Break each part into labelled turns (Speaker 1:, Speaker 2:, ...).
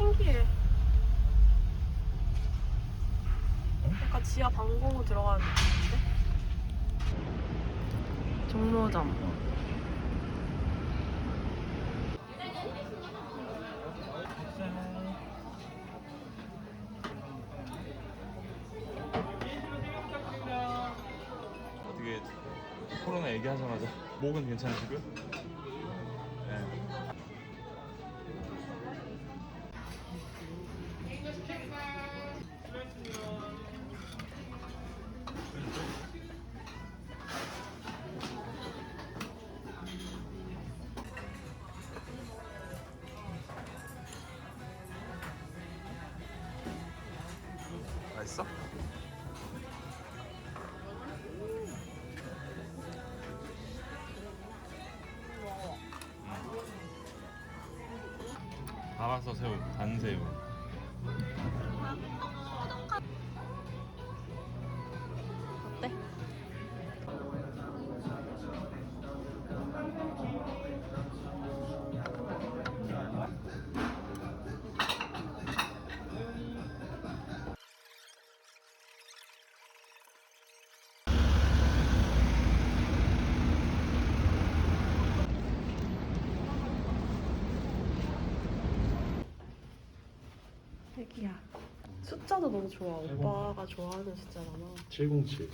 Speaker 1: 신기해. 약간 지하 방공호 들어가는 느낌인데? 종로점.
Speaker 2: 어떻게 코로나 얘기하자마자 목은 괜찮으시고요? 맛있어? 가마서 새우, 단새우.
Speaker 1: 애기야. 숫자도 너무 좋아. 오빠가 좋아하는 숫자잖아.
Speaker 3: 707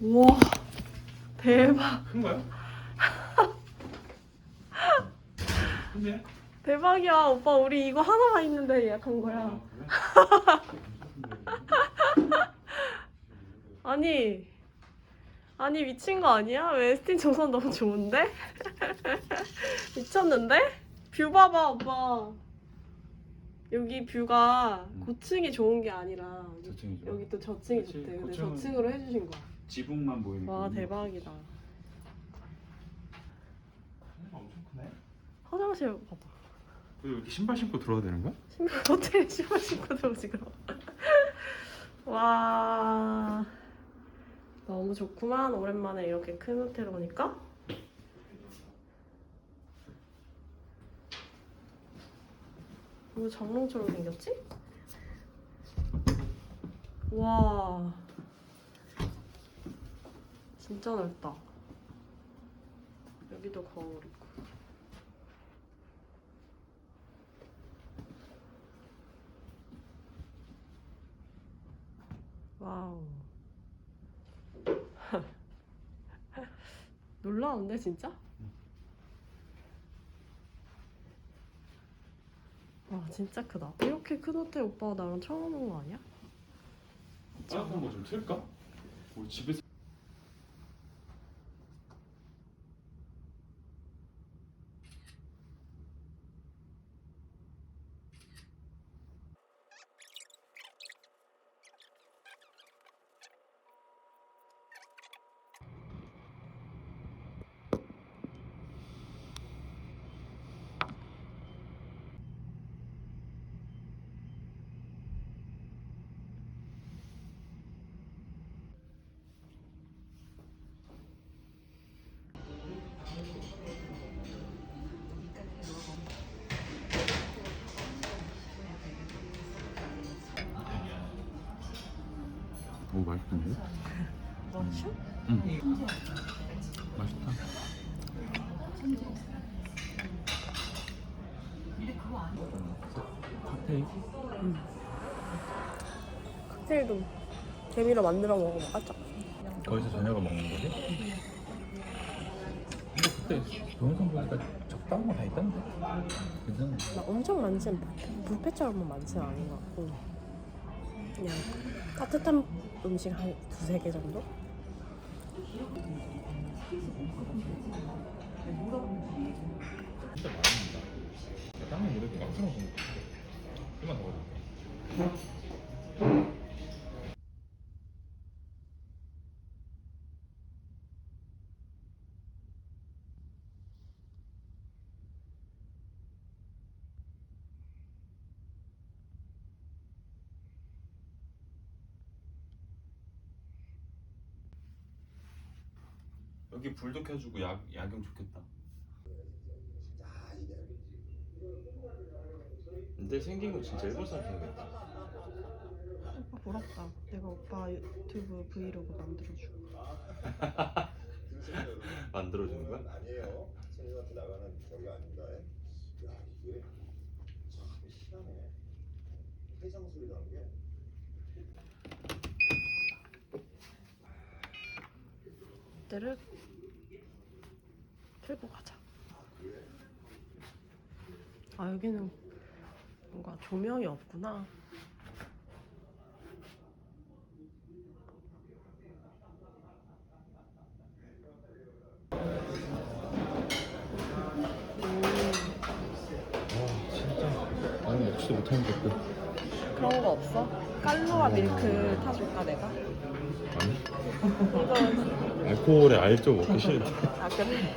Speaker 1: 우와 대박
Speaker 2: 큰 거야? 근데?
Speaker 1: 대박이야 오빠 우리 이거 하나만 있는데 예약한 거야 아니 아니 미친 거 아니야? 웨스틴 조선 너무 좋은데? 미쳤는데? 뷰 봐봐 오빠. 여기 뷰가 고층이 좋은 게 아니라
Speaker 3: 저층이죠
Speaker 1: 여기 또 저층이
Speaker 3: 그치,
Speaker 1: 좋대. 근데
Speaker 3: 고층은-
Speaker 1: 저층으로 해주신 거야.
Speaker 3: 지붕만 보이는
Speaker 1: 와. 대박이다.
Speaker 2: 엄청 크네.
Speaker 1: 화장실 봐봐.
Speaker 2: 왜 이렇게 신발 신고 들어와야 되는 거야?
Speaker 1: 신발 호텔에 신발 신고 들어오지 그럼 와. 너무 좋구만 오랜만에 이렇게 큰 호텔 오니까 왜 장롱처럼 생겼지? 와 진짜 넓다 여기도 거울 있고 와우. 놀라운데 진짜? 와 진짜 크다. 이렇게 큰 호텔 오빠가 나랑 처음 오는 거 아니야?
Speaker 2: 작은 거좀 틀까? 우리 집에서
Speaker 3: 맛있던데?
Speaker 1: 멋있어?
Speaker 3: 응 맛있다. 칵테일?
Speaker 1: 칵테일도 재미로 만들어 먹어봐 깔짝.
Speaker 3: 거기서 저녁을 먹는 거지? 근데 그때 동영상 보니까 적당한 거 다 있던데? 괜찮아
Speaker 1: 막 엄청 많진 뷔페처럼 많진 않은 것 같고 그냥 따뜻한 음식 한 두세 개 정도?
Speaker 2: 진짜 많습니다. 땅에 물에 꽉 거. 이만 먹어볼게. 여기 불도 켜주고 야, 야경 좋겠다. 근데 생긴 거 진짜 일본 사람 생겼다.
Speaker 1: 오빠 부럽다. 내가 오빠 유튜브 브이로그 만들어주고.
Speaker 2: 만들어주는 거야?
Speaker 4: 아니에요. 생각한테 나가는 저기 아닙니다. 야 이게 참 희한해. 해장 소리라는 게.
Speaker 1: 때를 들고 가자. 아 여기는 뭔가 조명이 없구나.
Speaker 3: 먹지도 못하는 것도
Speaker 1: 그런 거 없어? 깔루아 밀크 타줄까 내가?
Speaker 2: 아니. 알코올에 알조 먹기 싫은데.
Speaker 1: 아 그래?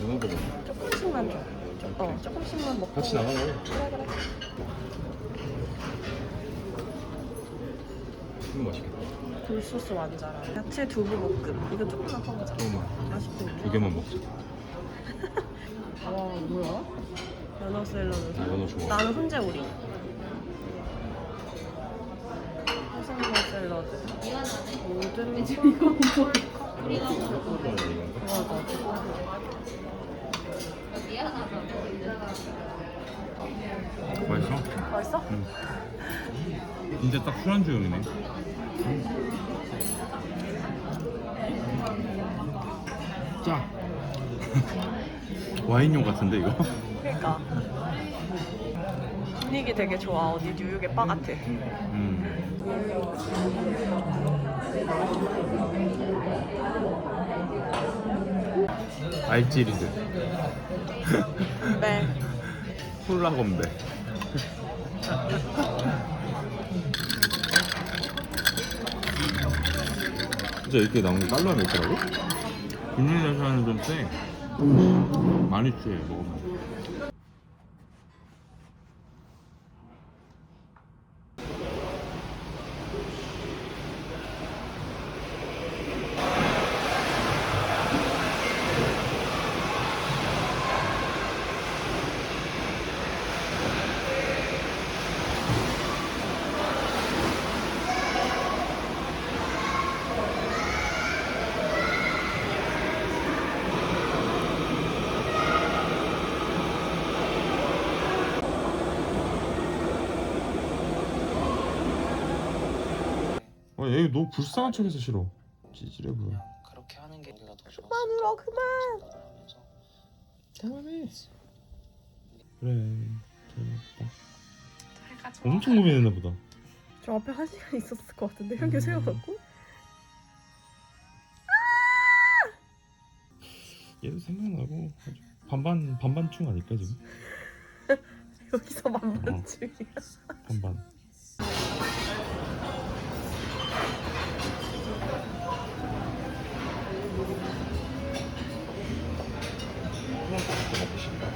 Speaker 2: 먹어.
Speaker 1: 조금씩만 줘. 좀, 어 조금씩만 먹고.
Speaker 2: 같이 나가요.
Speaker 1: 그래 그래.
Speaker 2: 이거 맛있겠다.
Speaker 1: 굴소스 완자랑 야채 두부 볶음. 이거 조금만 퍼보자.
Speaker 2: 조금만.
Speaker 1: 맛있겠네.
Speaker 2: 두 개만 먹자.
Speaker 1: 와 뭐야? 연어 샐러드.
Speaker 2: 연어 좋아.
Speaker 1: 나는 훈제 오리. 해산물 샐러드. 모든 콩
Speaker 2: 맛있어?
Speaker 1: 맛있어?
Speaker 2: 진짜 딱 술안주용이네. 와인용 같은데 이거?
Speaker 1: 그러니까 분위기 되게 좋아. 어디 뉴욕의 바 같아.
Speaker 2: 음. 알찌리드.
Speaker 1: 네.
Speaker 2: 콜라 건배. 진짜 이렇게 나온 게 깔로아 맥주라고? 국내에서는 좀 세. 많이 쎄 먹으면. 얘 너무 불쌍한 척해서 싫어. 찌질해 보여.
Speaker 5: 그렇게 하는 게 우리가 더 좋아.
Speaker 1: 그만 울어 그만.
Speaker 2: 그만해. 그래. 잘했다. 엄청 고민했나 보다.
Speaker 1: 저 앞에 한 시간 있었을 것 같은데 현규 세워놓고
Speaker 2: 얘도 생각나고 아주 반반 반반충 아닐까 지금?
Speaker 1: 여기서 만만증이야.
Speaker 2: 반반. 먹고 싶다.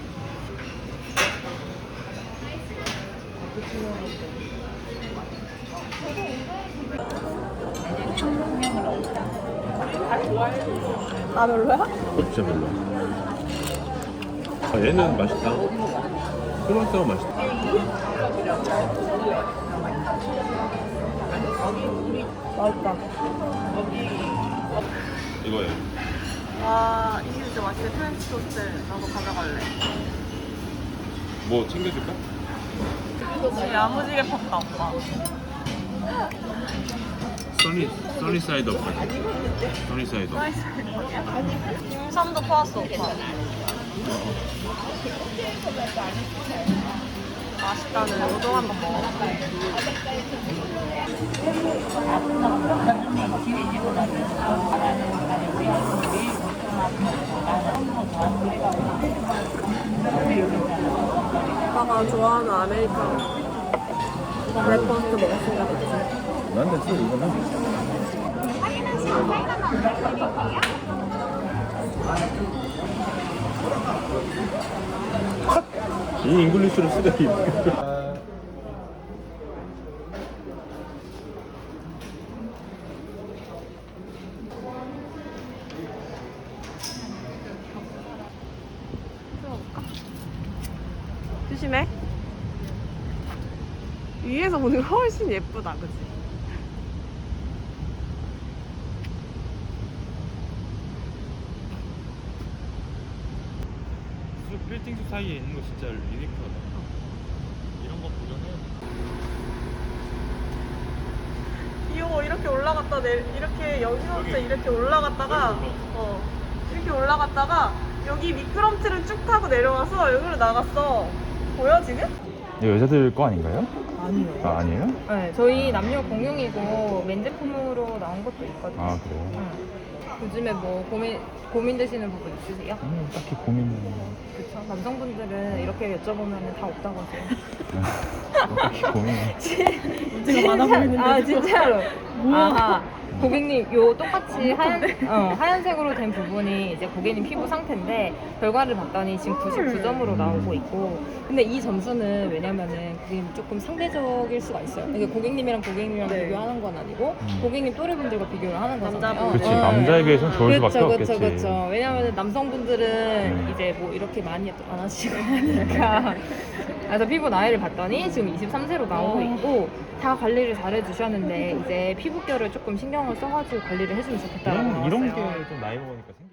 Speaker 1: 아 별로야?
Speaker 2: 진짜 별로. 아 얘는 맛있다. 토마토가 맛있다.
Speaker 1: 맛있다.
Speaker 2: 이거예요.
Speaker 1: 와 이게 진짜 맛있어. 프렌치 토스트 나도 가져갈래.
Speaker 2: 뭐 챙겨줄까?
Speaker 1: 야무지게 ផ었다 오빠.
Speaker 2: 써니 써니 사이드 업. 써니 사이드 업.
Speaker 1: 김삼도 퍼왔어 오빠. 맛있다는 우동 한번 먹어볼게. 오빠가 좋아하는 아메리카노 브레퍼스트 먹었으니까 그치?
Speaker 3: 난 됐어 이거는
Speaker 2: 이 잉글리시로 쓰다 이.
Speaker 1: 심심해? 위에서 보는 거 훨씬 예쁘다, 그치?
Speaker 2: 숲, 빌딩 숲 사이에 있는 거 진짜 유니크하다. 이런 거 보려면.
Speaker 1: 귀여워, 이렇게 올라갔다, 내, 이렇게 여기서부터 이렇게 올라갔다가,
Speaker 2: 뭐? 어,
Speaker 1: 이렇게 올라갔다가, 여기 미끄럼틀은 쭉 타고 내려와서 여기로 나갔어. 보여 지금?
Speaker 3: 이거 여자들 거 아닌가요?
Speaker 1: 아니요
Speaker 3: 아 아니에요?
Speaker 6: 네, 저희 남녀 공용이고 맨 제품으로 나온 것도 있거든요.
Speaker 3: 아 그래요?
Speaker 6: 응. 요즘에 뭐 고민 고민되시는 부분 있으세요?
Speaker 3: 음, 딱히 고민은
Speaker 6: 그렇죠. 남성분들은 이렇게 여쭤보면 다 없다고 하세요.
Speaker 3: 딱히 고민은
Speaker 1: 문제가 많아 보이는데
Speaker 6: 아 진짜로. 아하. 고객님 요 똑같이 하얀 어, 하얀색으로 된 부분이 이제 고객님 피부 상태인데 결과를 봤더니 지금 99점으로 나오고 있고 근데 이 점수는 왜냐면은 그게 조금 상대적일 수가 있어요. 이게 고객님이랑 고객님이랑
Speaker 1: 네.
Speaker 6: 비교하는 건 아니고
Speaker 3: 음.
Speaker 6: 고객님 또래분들과 비교를 하는 거잖아요.
Speaker 1: 남자분들.
Speaker 3: 그치
Speaker 6: 어,
Speaker 3: 남자에 비해서는 좋을 수밖에
Speaker 6: 그렇죠,
Speaker 3: 없겠지
Speaker 6: 그렇죠, 그렇죠. 왜냐하면 남성분들은
Speaker 3: 음.
Speaker 6: 이제 뭐 이렇게 많이 안 하시고 하니까. 그래서 피부 나이를 봤더니 지금 23세로 나오고 있고 다 관리를 잘 해주셨는데 이제 피부결을 조금 신경을 써가지고 관리를 해주면 좋겠다고
Speaker 3: 이런. 이런 게 좀 나이 먹으니까 생겨